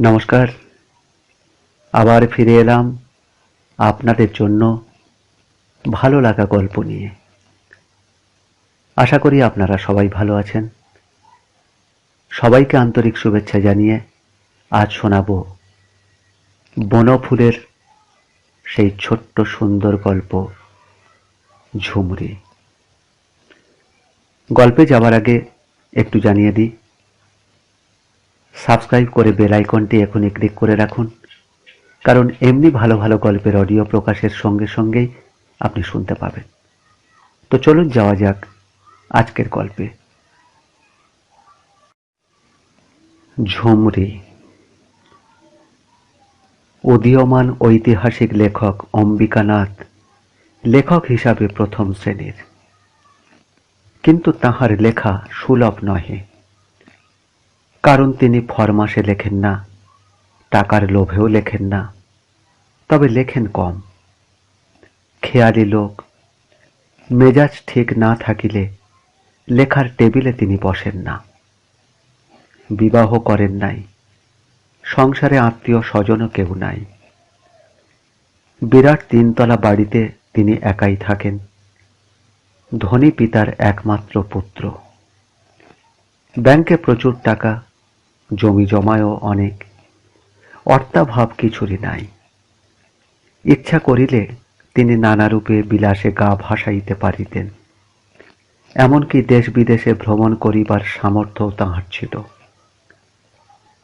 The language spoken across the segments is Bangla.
নমস্কার। আবার ফিরে এলাম আপনাদের জন্য ভালো লাগা গল্প নিয়ে। আশা করি আপনারা সবাই ভালো আছেন। সবাইকে আন্তরিক শুভেচ্ছা জানিয়ে আজ শোনাব বনফুলের সেই ছোট্ট সুন্দর গল্প, ঝুমরি। গল্পে যাওয়ার আগে একটু জানিয়ে দিই সাবস্ক্রাইব করে বেল আইকনটি এখনই ক্লিক করে রাখুন। কারণ এমনি ভালো ভালো গল্পের অডিও প্রকাশের সঙ্গে সঙ্গেই আপনি শুনতে পাবেন। তো চলুন যাওয়া যাক আজকের গল্পে। ঝুমরি। উদীয়মান ঐতিহাসিক লেখক অম্বিকানাথ লেখক হিসাবে প্রথম শ্রেণির। কিন্তু তাহার লেখা সুলভ নহে। কারণ তিনি ফরমাসে লেখেন না, টাকার লোভেও লেখেন না, তবে লেখেন কম। খেয়ালি লোক, মেজাজ ঠিক না থাকিলে লেখার টেবিলে তিনি বসেন না। বিবাহ করেন নাই, সংসারে আত্মীয় স্বজনও কেউ নাই। বিরাট তিনতলা বাড়িতে তিনি একাই থাকেন, ধনী পিতার একমাত্র পুত্র। ব্যাংকে প্রচুর টাকা জমি জমায়ও অনেক। অর্থাভাব কিছুরই নাই। ইচ্ছা করিলে তিনি নানারূপে বিলাসে গা ভাসাইতে পারিতেন। এমনকি দেশ বিদেশে ভ্রমণ করিবার সামর্থ্যও তাহার ছিল।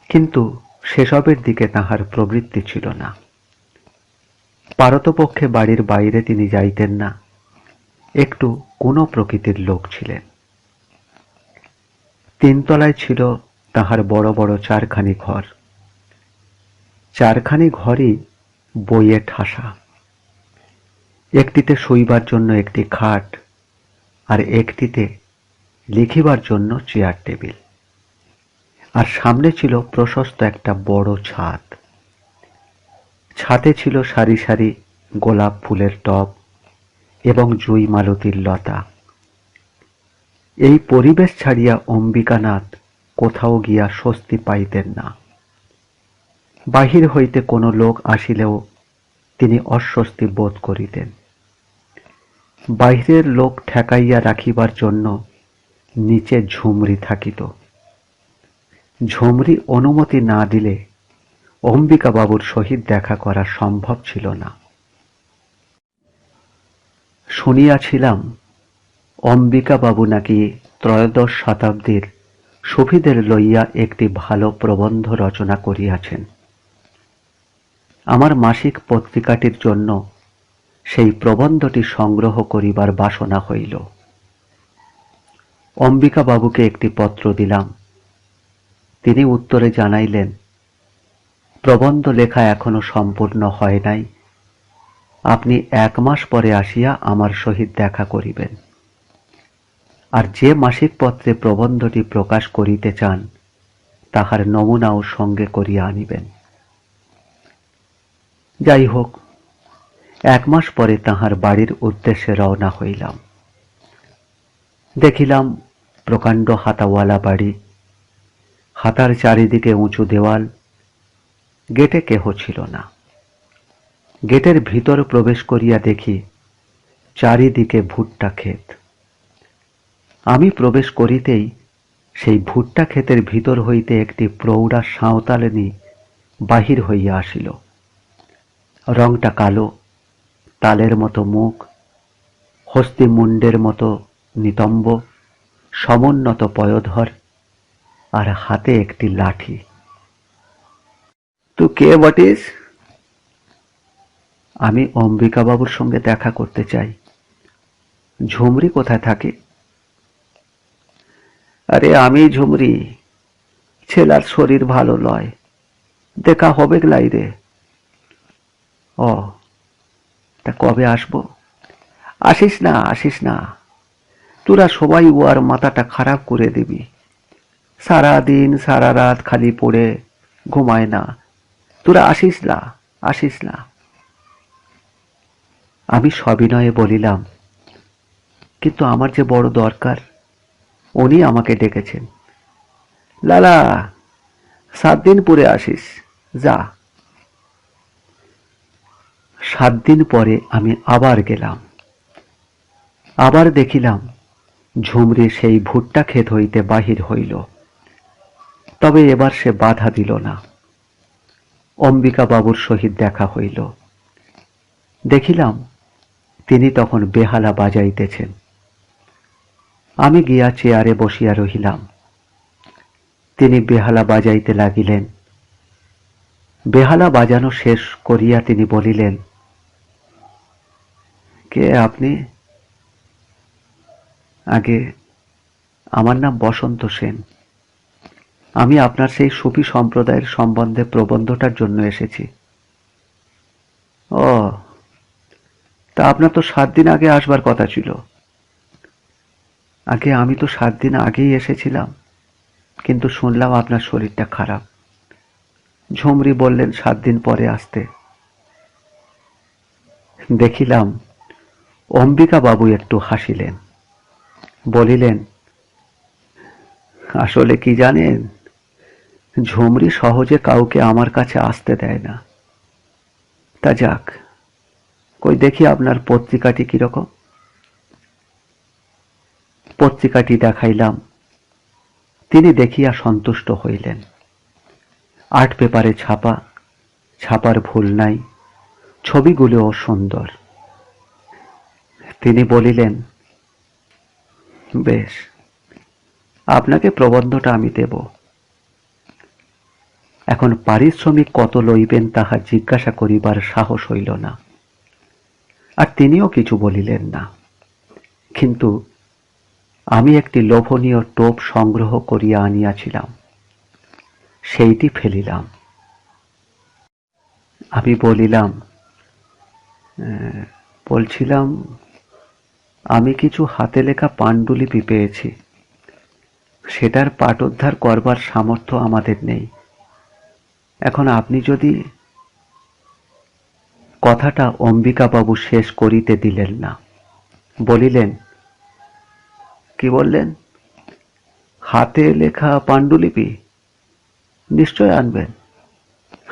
কিন্তু সেসবের দিকে তাহার প্রবৃত্তি ছিল না। পারতপক্ষে বাড়ির বাইরে তিনি যাইতেন না। একটু কোনো প্রকৃতির লোক ছিলেন। তিনতলায় ছিল তাহার বড় বড় চারখানি ঘর। চারখানি ঘরই বইয়ে ঠাসা। একটিতে শুইবার জন্য একটি খাট আর একটিতে লিখিবার জন্য চেয়ার টেবিল। আর সামনে ছিল প্রশস্ত একটা বড় ছাদ। ছাদে ছিল সারি সারি গোলাপ ফুলের টব এবং জুই মালতীর লতা। এই পরিবেশ ছাড়িয়া অম্বিকানাথ কোথাও গিয়া স্বস্তি পাইতেন না। বাহির হইতে কোনো লোক আসিলেও তিনি অস্বস্তি বোধ করিতেন। বাহিরের লোক ঠেকাইয়া রাখিবার জন্য নিচে ঝুমরি থাকিত। ঝুমরি অনুমতি না দিলে অম্বিকা বাবুর সহিত দেখা করা সম্ভব ছিল না। শুনিয়াছিলাম অম্বিকা বাবু নাকি ত্রয়োদশ শতাব্দীর সুফিদের লইয়া একটি ভালো প্রবন্ধ রচনা করিয়াছেন। আমার মাসিক পত্রিকাটির জন্য সেই প্রবন্ধটি সংগ্রহ করিবার বাসনা হইল। অম্বিকা বাবুকে একটি পত্র দিলাম। তিনি উত্তরে জানাইলেন, প্রবন্ধ লেখা এখনও সম্পূর্ণ হয় নাই। আপনি এক মাস পরে আসিয়া আমার সহিত দেখা করিবেন। আর যে মাসিক পত্রে প্রবন্ধটি প্রকাশ করিতে চান, তাহার নমুনাও সঙ্গে করিয়া আনিবেন। যাই হোক, এক মাস পরে তাহার বাড়ির উদ্দেশ্যে রওনা হইলাম। দেখিলাম প্রকাণ্ড হাতাওয়ালা বাড়ি, হাতার চারিদিকে উঁচু দেওয়াল, গেটে কেহ ছিল না। গেটের ভিতর প্রবেশ করিয়া দেখি চারিদিকে ভুট্টা ক্ষেত। আমি প্রবেশ করিতেই সেই ভুট্টা ক্ষেতের ভিতর হইতে একটি প্রৌঢ়া সাঁওতালিনী বাহির হইয়া আসিল। রংটা কালো তালের মতো মুখ হস্তি মুন্ডের মতো নিতম্ব সমুন্নত পয়োধর আর হাতে একটি লাঠি। তুই কে বটিস আমি অম্বিকাবাবুর সঙ্গে দেখা করতে চাই। ঝুমরি কোথায় থাকে? আরে আমি ঝুমরি, ছেলার শরীর ভালো নয়। দেখা হবে গলাই রে। ও, তা কবে আসব? আসিস না আসিস না। তোরা সবাই ওর মাথাটা খারাপ করে দিবি। সারা দিন, সারা রাত খালি পড়ে ঘুমায় না। তোরা আসিস না আসিস না। আমি সবিনয়ে বলিলাম, কিন্তু আমার যে বড় দরকার উনি আমাকে ডেকেছেন। লালা, সাত দিন পরে আসিস। যা। সাত দিন পরে আমি আবার গেলাম। আবার দেখিলাম ঝুমরি সেই ভুট্টা ক্ষেত হইতে বাহির হইল। তবে এবার সে বাধা দিল না। অম্বিকা বাবুর সহিত দেখা হইল। দেখিলাম তিনি তখন বেহালা বাজাইতেছেন। আমি গিয়া চেয়ারে বসিয়া রহিলাম। তিনি বেহালা বাজাইতে লাগিলেন। বেহালা বাজানো শেষ করিয়া তিনি বলিলেন, কে আপনি? আগে আমার নাম বসন্ত সেন। আমি আপনার সেই সুফি সম্প্রদায়ের সম্বন্ধে প্রবন্ধটার জন্য এসেছি। ও, তা আপনার তো সাত দিন আগে আসবার কথা ছিল। আগে আমি তো সাত দিন আগেই এসেছিলাম, কিন্তু শুনলাম আপনার শরীরটা খারাপ। ঝুমরি বললেন সাত দিন পরে আসতে। দেখিলাম অম্বিকা বাবু একটু হাসিলেন। বলিলেন, আসলে কি জানেন, ঝুমরি সহজে কাউকে আমার কাছে আসতে দেয় না। তা যাক, কই দেখি আপনার পত্রিকাটি কীরকম। পত্রিকাটি দেখাইলাম। তিনি দেখিয়া সন্তুষ্ট হইলেন। আর্ট পেপারে ছাপা, ছাপার ভুল নাই, ছবিগুলোও সুন্দর। তিনি বলিলেন, বেশ, আপনাকে প্রবন্ধটা আমি দেব। এখন পারিশ্রমিক কত লইবেন তাহা জিজ্ঞাসা করিবার সাহস হইল না। আর তিনিও কিছু বলিলেন না। কিন্তু আমি একটি লোভনীয় টোপ সংগ্রহ করিয়া আনিয়াছিলাম। সেইটি ফেলিলাম। আমি বলিলাম বলছিলাম, আমি কিছু হাতে লেখা পাণ্ডুলিপি পেয়েছি। সেটার পাঠোদ্ধার করবার সামর্থ্য আমাদের নেই। এখন আপনি যদি কথাটা অম্বিকাবাবু শেষ করিতে দিলেন না। বলিলেন কি বললেন? হাতে লেখা পাণ্ডুলিপি নিশ্চয় আনবেন।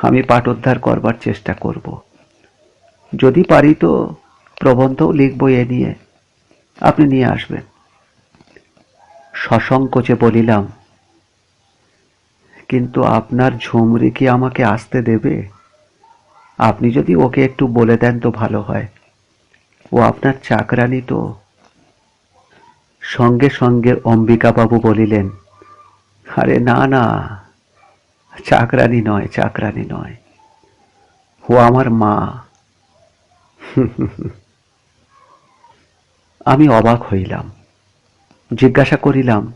আমি পাঠোদ্ধার করবার চেষ্টা করব। যদি পারি তো প্রবন্ধও লিখব এ নিয়ে। আপনি নিয়ে আসবেন। সসংকোচে বলিলাম, কিন্তু আপনার ঝুমরি কি আমাকে আসতে দেবে? আপনি যদি ওকে একটু বলে দেন তো ভালো হয়। ও আপনার চাকরানি তো। সঙ্গে সঙ্গে অম্বিকাবাবু বলিলেন, আরে না না, চাকরানি নয় চাকরানি নয়। ও আমার মা। আমি অবাক হইলাম, জিজ্ঞাসা করিলাম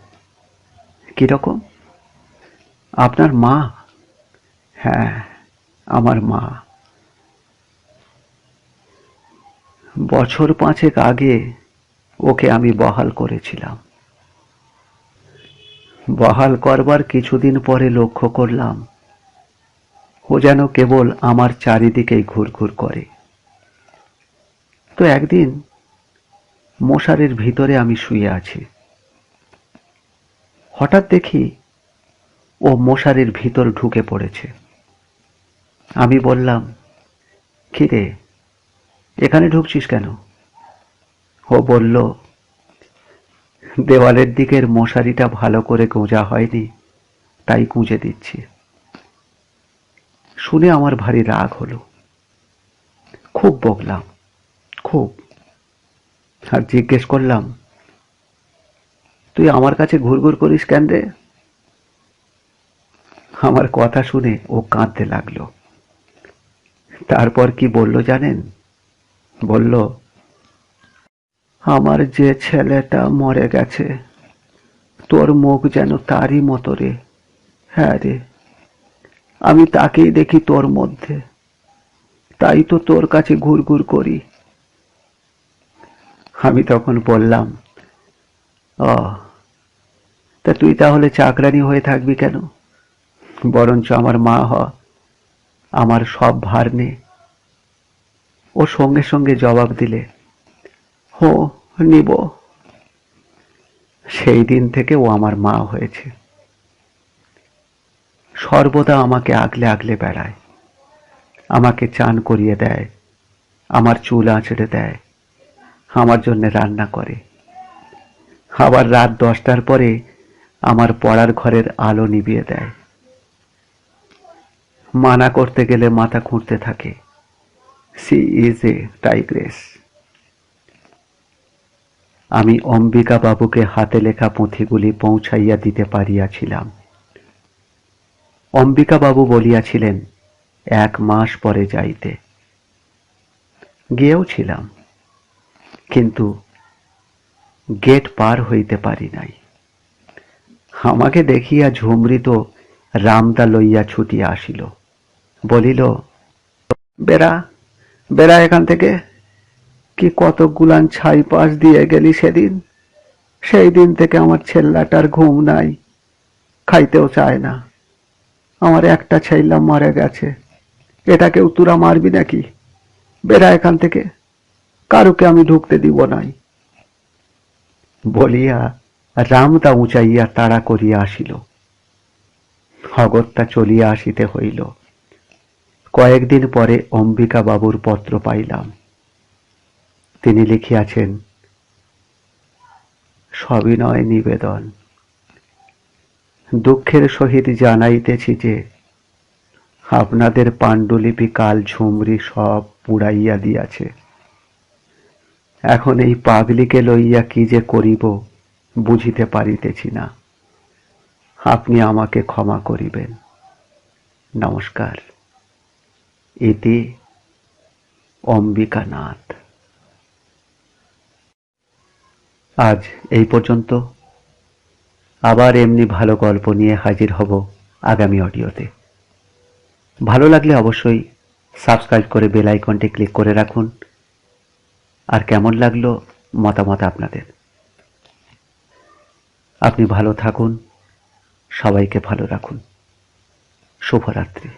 কীরকম আপনার মা? হ্যাঁ আমার মা। বছর পাঁচেক আগে ওকে আমি বহাল করেছিলাম। বহাল করবার কিছুদিন পরে লক্ষ্য করলাম, ও যেন কেবল আমার চারিদিকেই ঘুরঘুর করে। তো একদিন মশারির ভিতরে আমি শুয়ে আছি। হঠাৎ দেখি ও মশারির ভিতর ঢুকে পড়েছে। আমি বললাম, কিরে, এখানে ঢুকছিস কেন? ও বলল, দেওয়ালের দিকের মশারিটা ভালো করে গোঁজা হয়নি, তাই গুঁজে দিচ্ছি। শুনে আমার ভারী রাগ হলো। খুব বকলাম, খুব। আর জিজ্ঞেস করলাম, তুই আমার কাছে ঘুরঘুর করিস কেন রে? আমার কথা শুনে ও কাঁদতে লাগল। তারপর কি বলল জানেন? বলল আমার যে ছেলেটা মরে গেছে, তোর মুখ যেন তারই মতো রে। হ্যাঁ রে, আমি তাকেই দেখি তোর মধ্যে। তাই তো তোর কাছে ঘুরঘুর করি। আমি তখন বললাম, ও, তা তুই তাহলে চাকরানি হয়ে থাকবি কেন? বরঞ্চ আমার মা হ, আমার সব ভার নে। ও সঙ্গে সঙ্গে জবাব দিলে হো, নিব। সেই দিন থেকে ও আমার মা হয়েছে। সর্বদা আমাকে আগলে আগলে বেড়ায়। আমাকে চান করিয়ে দেয়। আমার চুল আঁচড়ে দেয়। আমার জন্য রান্না করে। আবার রাত দশটার পরে আমার পড়ার ঘরের আলো নিভিয়ে দেয়। মানা করতে গেলে মাথা খুঁড়তে থাকে। She is a tigress. আমি অম্বিকা বাবুকে হাতে লেখা পুঁথিগুলি পৌঁছাইয়া দিতে পারিয়াছিলাম। অম্বিকা বাবু বলিয়াছিলেন, এক মাস পরে যাইতে। গিয়েও ছিলাম, কিন্তু গেট পার হইতে পারি নাই। আমাকে দেখিয়া ঝুমরি তো রামদা লইয়া ছুটিয়া আসিল, বলিল, বেড়া বেড়া এখান থেকে? কি কতগুলান ছাই পাশ দিয়ে গেলি সেদিন? সেই দিন থেকে আমার ছেল্লাটার ঘুম নাই, খাইতেও চায় না। আমার একটা ছেল্লা মারা গেছে। এটাকেও তুরা মারবি নাকি? বেড়া এখান থেকে, কারুকে আমি ঢুকতে দিব নাই। বলিয়া রামদা উঁচাইয়া তাড়া করিয়া আসিল। অগত্যা চলিয়া আসিতে হইল। কয়েকদিন পরে অম্বিকা বাবুর পত্র পাইলাম। তিনি লিখিয়াছেন সবিনয় নিবেদন। দুঃখের সহিত জানাইতেছি যে, আপনাদের পাণ্ডুলিপি কাল ঝুমরি সব পুড়াইয়া দিয়াছে। এখন এই পাগলিকে লইয়া কি যে করিব বুঝিতে পারিতেছি না। আপনি আমাকে ক্ষমা করিবেন। নমস্কার। ইতি অম্বিকানাথ। আজ এই পর্যন্ত। আবার এমনি ভালো গল্প নিয়ে হাজির হব আগামী অডিওতে। ভালো লাগলে অবশ্যই সাবস্ক্রাইব করে বেল আইকনটি ক্লিক করে রাখুন। আর কেমন লাগল মতামত আপনাদের? আপনি ভালো থাকুন, সবাইকে ভালো রাখুন। শুভরাত্রি।